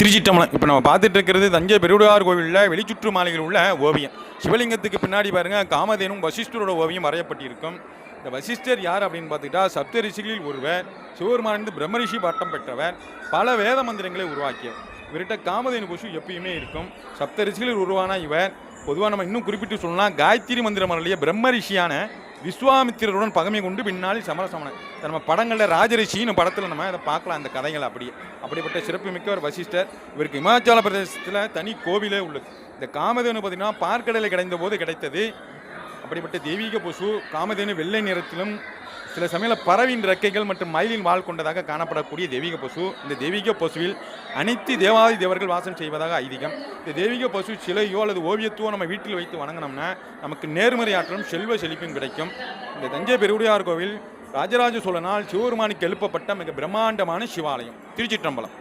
திருச்சிட்டம்பலம் இப்போ நம்ம பார்த்துட்டு இருக்கிறது தஞ்சை பெருவுடையார் கோவிலில் வெளிச்சுற்று மாலையில் உள்ள ஓவியம். சிவலிங்கத்துக்கு பின்னாடி பாருங்கள் காமதேனும் வசிஷ்டரோட ஓவியம் வரையப்பட்டிருக்கும். இந்த வசிஷ்டர் யார் அப்படின்னு பார்த்துக்கிட்டா சப்த ரிஷிகளில் ஒருவர் சிவபெருமானிருந்து பிரம்மரிஷி பட்டம் பெற்றவர் பல வேத மந்திரங்களை உருவாக்கியவர். இவர்கிட்ட காமதேனு கொசு எப்பயுமே இருக்கும். சப்த ரிஷிகளில் உருவான இவர் பொதுவாக நம்ம இன்னும் குறிப்பிட்டு சொல்லலாம் காயத்ரி மந்திரம் அருளிய பிரம்ம ரிஷியான விஸ்வாமித்திரருடன் பகமை கொண்டு பின்னாளில் சமரசமன நம்ம படங்களில் ராஜரிஷின்னு படத்தில் நம்ம அதை பார்க்கலாம் அந்த கதைகள் அப்படியே. அப்படிப்பட்ட சிறப்புமிக்க ஒரு வசிஷ்டர். இவருக்கு இமாச்சல பிரதேசத்தில் தனி கோவிலே உள்ளது. இந்த காமதேனு பார்த்தீங்கன்னா பார்க்கடலை கிடைந்த போது கிடைத்தது. அப்படிப்பட்ட தெய்வீக பசு காமதேனு வெள்ளை நிறத்திலும் சில சமயம் பறவின் ரெக்கைகள் மற்றும் மயிலின் வாழ் கொண்டதாக காணப்படக்கூடிய தெய்வீக பசு. இந்த தெய்வீக பசுவில் அனைத்து தேவாதி தேவர்கள் வாசம் செய்வதாக ஐதீகம். இந்த தெய்வீக பசு சிலையோ அல்லது ஓவியத்தோ நம்ம வீட்டில் வைத்து வணங்கினோம்னா நமக்கு நேர்மறை ஆற்றலும் செல்வ செழிப்பும் கிடைக்கும். இந்த தஞ்சை பெருவுடையார் கோவில் ராஜராஜ சோழனால் சிவபெருமானுக்கு எழுப்பப்பட்ட மிக பிரம்மாண்டமான சிவாலயம் திருச்சிற்றம்பலம்.